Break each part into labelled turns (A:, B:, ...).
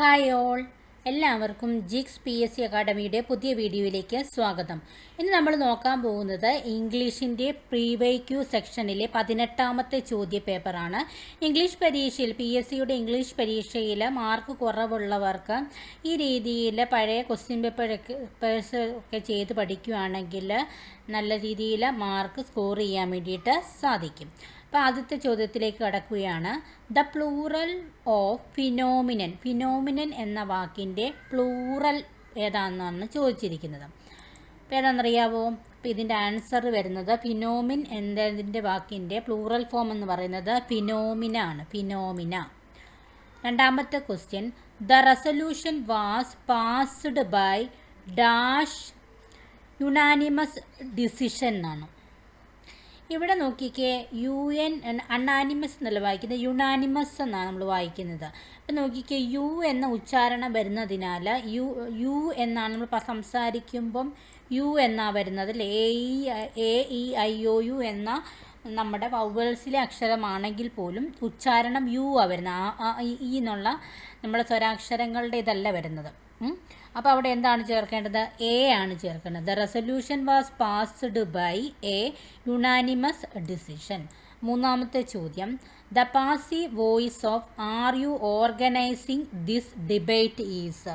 A: Hi all. എല്ലാവർക്കും ജിക്സ് P S C അക്കാഡമിയുടെ പുതിയ വീഡിയോയിലേക്ക് സ്വാഗതം. ഇന്ന് നമ്മൾ നോക്കാൻ പോകുന്നത് ഇംഗ്ലീഷിന്റെ പ്രീവൈ ക്യൂ സെക്ഷനിലെ പതിനെട്ടാമത്തെ ചോദ്യ പേപ്പറാണ്. ഇംഗ്ലീഷ് പരീക്ഷയിൽ പി എസ് സിയുടെ ഇംഗ്ലീഷ് പരീക്ഷയിൽ മാർക്ക് കുറവുള്ളവർക്ക് ഈ രീതിയിൽ പഴയ ക്വസ്റ്റ്യൻ പേപ്പറൊക്കെ പേഴ്സ് ഒക്കെ ചെയ്ത് പഠിക്കുകയാണെങ്കിൽ നല്ല രീതിയിൽ മാർക്ക് സ്കോർ ചെയ്യാൻ വേണ്ടിയിട്ട് സാധിക്കും. അപ്പോൾ ആദ്യത്തെ ചോദ്യത്തിലേക്ക് കടക്കുകയാണ്. The plural of phenomenon. Phenomenon എന്ന വാക്കിന്റെ പ്ലൂറൽ ഏതാണെന്നാണ് ചോദിച്ചിരിക്കുന്നത്. അപ്പോൾ ഏതാണെന്നറിയാവോ? അപ്പോൾ ഇതിന്റെ ആൻസർ വരുന്നത് ഫിനോമിൻ എന്നതിന്റെ വാക്കിന്റെ പ്ലൂറൽ ഫോം എന്ന് പറയുന്നത് ഫിനോമിന ആണ്. ഫിനോമിന. രണ്ടാമത്തെ question. The resolution was passed by dash unanimous decision എന്നാണ്. ഇവിടെ നോക്കിക്കേ യു എൻ അണ്ണാനിമസ് എന്നല്ല വായിക്കുന്നത്? യുണാനിമസ് എന്നാണ് നമ്മൾ വായിക്കുന്നത്. അപ്പം നോക്കിക്കേ യു എന്ന ഉച്ചാരണം വരുന്നതിനാൽ യു യു എന്നാണ് നമ്മൾ സംസാരിക്കുമ്പം യു എന്നാണ് വരുന്നത് അല്ലേ? A E A E I O U എന്ന നമ്മുടെ വവൽസിലെ അക്ഷരമാണെങ്കിൽ പോലും ഉച്ചാരണം യു ആ വരുന്നത് ആ ആ ഇ ഈ എന്നുള്ള നമ്മുടെ സ്വരാക്ഷരങ്ങളുടെ ഇതല്ല വരുന്നത്. അപ്പോൾ അവിടെ എന്താണ് ചേർക്കേണ്ടത്? എ ആണ് ചേർക്കേണ്ടത്. The resolution was passed by a unanimous decision മൂന്നാമത്തെ ചോദ്യം. The passive voice of are you organising this debate is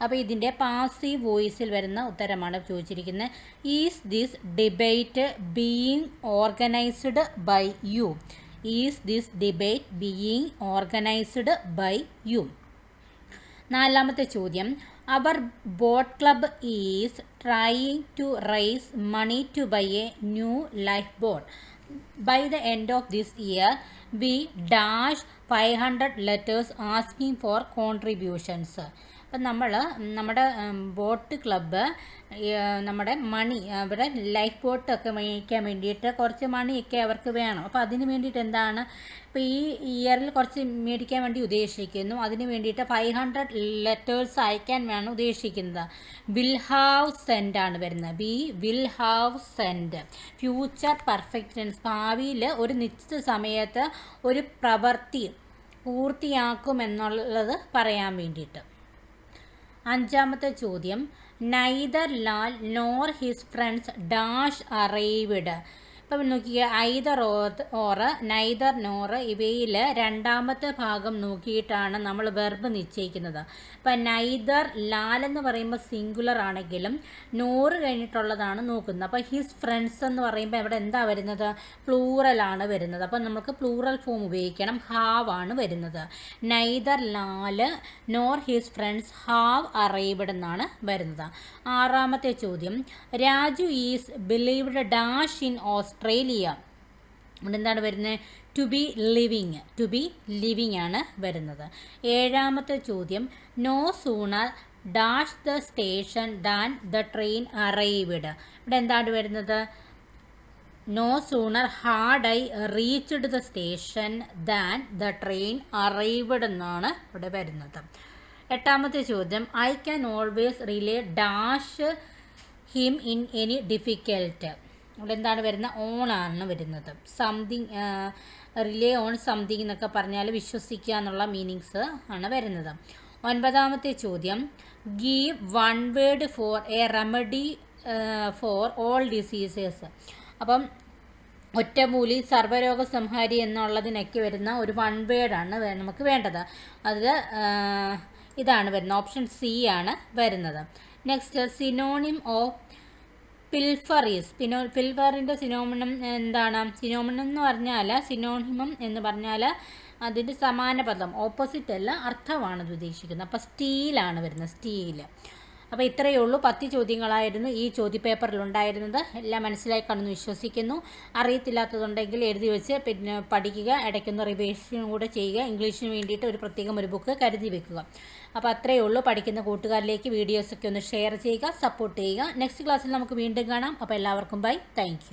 A: അപ്പോൾ ഇതിന്റെ പാസീവ് വോയിസിൽ വരുന്ന ഉത്തരമാണ് ചോദിച്ചിരിക്കുന്നത് is this debate being organised by you is this debate being organised by you നാലാമത്തെ ചോദ്യം. Our boat club is trying to raise money to buy a new life boat by the end of this year we dash five hundred letters asking for contributions അപ്പം നമ്മൾ നമ്മുടെ boat club നമ്മുടെ മണി അവിടെ life ബോട്ടൊക്കെ വാങ്ങിക്കാൻ വേണ്ടിയിട്ട് കുറച്ച് മണിയൊക്കെ അവർക്ക് വേണം. അപ്പോൾ അതിന് വേണ്ടിയിട്ട് എന്താണ് ഇപ്പോൾ ഈ ഇയറിൽ കുറച്ച് മേടിക്കാൻ വേണ്ടി ഉദ്ദേശിക്കുന്നു. അതിന് വേണ്ടിയിട്ട് ഫൈവ് ഹൺഡ്രഡ് ലെറ്റേഴ്സ് അയക്കാൻ വേണം ഉദ്ദേശിക്കുന്നത്. വിൽ ഹാവ് സെൻഡ് ആണ് വരുന്നത്. B will have send. Future perfect tense. ഭാവിയിൽ ഒരു നിശ്ചിത സമയത്ത് ഒരു പ്രവൃത്തി പൂർത്തിയാക്കുമെന്നുള്ളത് പറയാൻ വേണ്ടിയിട്ട്. അഞ്ചാമത്തെ ചോദ്യം neither Lal nor his friends dash arrived. Nokia either or neither nor ഇവയിൽ രണ്ടാമത്തെ ഭാഗം നോക്കിയിട്ടാണ് നമ്മൾ വെർബ് നിശ്ചയിക്കുന്നത്. അപ്പം നൈദർ ലാൽ എന്ന് പറയുമ്പോൾ സിംഗുലർ ആണെങ്കിലും നോറ് കഴിഞ്ഞിട്ടുള്ളതാണ് നോക്കുന്നത്. അപ്പോൾ ഹിസ് ഫ്രണ്ട്സ് എന്ന് പറയുമ്പോൾ ഇവിടെ എന്താ വരുന്നത്? പ്ലൂറലാണ് വരുന്നത്. അപ്പം നമുക്ക് പ്ലൂറൽ ഫോം ഉപയോഗിക്കണം. ഹാവ് ആണ് വരുന്നത്. Neither Lal nor his friends have arrived എന്നാണ് വരുന്നത്. ആറാമത്തെ ചോദ്യം. Raju is believed dash in Australia. ഇവിടെ എന്താണ് വരുന്നത്? To be living to be living ആണ് വരുന്നത്. ഏഴാമത്തെ ചോദ്യം no sooner dash the station than the train arrived ഇവിടെ എന്താണ് വരുന്നത്? No sooner had I reached the station than the train arrived എന്നാണ് ഇവിടെ വരുന്നത്. എട്ടാമത്തെ ചോദ്യം I can always rely dash him in any difficult ഇവിടെ എന്താണ് ഓൺ ആണ് വരുന്നത്. സംതിങ് റിലേ ഓൺ സംതിങ് എന്നൊക്കെ പറഞ്ഞാൽ വിശ്വസിക്കുക എന്നുള്ള മീനിങ്സ് ആണ് വരുന്നത്. ഒൻപതാമത്തെ ചോദ്യം. Give one word for a remedy for all diseases അപ്പം ഒറ്റമൂലി സർവരോഗ സംഹാരി എന്നുള്ളതിനൊക്കെ വരുന്ന ഒരു വൺ വേർഡാണ് നമുക്ക് വേണ്ടത്. അത് ഇതാണ് വരുന്നത്. ഓപ്ഷൻ സി ആണ് വരുന്നത്. Next synonym of pilfer is. Pino പിൽഫറിന്റെ സിനോമണം എന്താണ്? സിനോമണം എന്ന് പറഞ്ഞാൽ സിനോണിമം എന്ന് പറഞ്ഞാൽ അതിന്റെ സമാന പദം ഓപ്പോസിറ്റ് അല്ല അർത്ഥമാണ് അത് ഉദ്ദേശിക്കുന്നത്. അപ്പോൾ സ്റ്റീലാണ് വരുന്നത് സ്റ്റീൽ അപ്പോൾ ഇത്രയേ ഉള്ളൂ പത്ത് ചോദ്യങ്ങളായിരുന്നു ഈ ചോദ്യപേപ്പറിൽ ഉണ്ടായിരുന്നത് എല്ലാം മനസ്സിലായി കാണുന്നു വിശ്വസിക്കുന്നു. അറിയത്തില്ലാത്തതുണ്ടെങ്കിൽ എഴുതി വെച്ച് പിന്നെ പഠിക്കുക ഇടയ്ക്കൊന്ന് റിവേഷനും കൂടെ ചെയ്യുക ഇംഗ്ലീഷിന് വേണ്ടിയിട്ട് ഒരു പ്രത്യേകം ഒരു ബുക്ക് കരുതി വെക്കുക. അപ്പോൾ അത്രയേ ഉള്ളൂ. പഠിക്കുന്ന കൂട്ടുകാരിലേക്ക് വീഡിയോസൊക്കെ ഒന്ന് ഷെയർ ചെയ്യുക സപ്പോർട്ട് ചെയ്യുക. നെക്സ്റ്റ് ക്ലാസ്സിൽ നമുക്ക് വീണ്ടും കാണാം. അപ്പോൾ എല്ലാവർക്കും ബൈ താങ്ക്